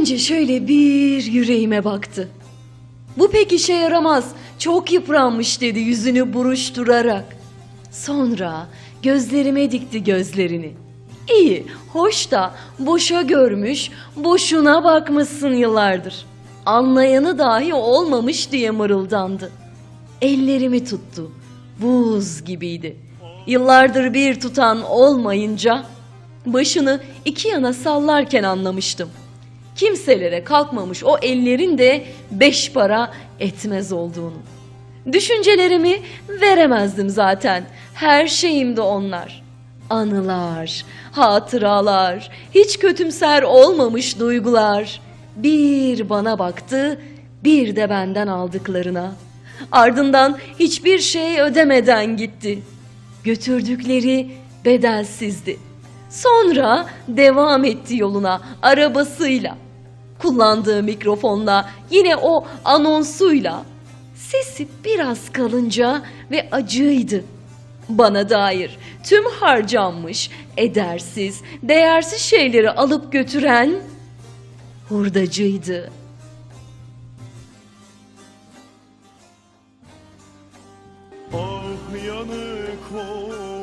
Önce şöyle bir yüreğime baktı. Bu pek işe yaramaz. Çok yıpranmış dedi yüzünü buruşturarak. Sonra gözlerime dikti gözlerini. İyi, hoş da boşa görmüş, boşuna bakmışsın yıllardır. Anlayanı dahi olmamış diye mırıldandı. Ellerimi tuttu. Buz gibiydi. Yıllardır bir tutan olmayınca başını iki yana sallarken anlamıştım. Kimselere kalkmamış o ellerin de beş para etmez olduğunu. Düşüncelerimi veremezdim zaten. Her şeyimdi onlar. Anılar, hatıralar, hiç kötümser olmamış duygular. Bir bana baktı, bir de benden aldıklarına. Ardından hiçbir şey ödemeden gitti. Götürdükleri bedelsizdi. Sonra devam etti yoluna arabasıyla. Kullandığı mikrofonla yine o anonsuyla. Sesi biraz kalınca ve acıydı. Bana dair tüm harcanmış, edersiz, değersiz şeyleri alıp götüren hurdacıydı. Ah yanık olur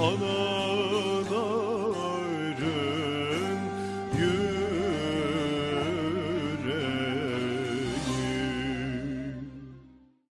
ana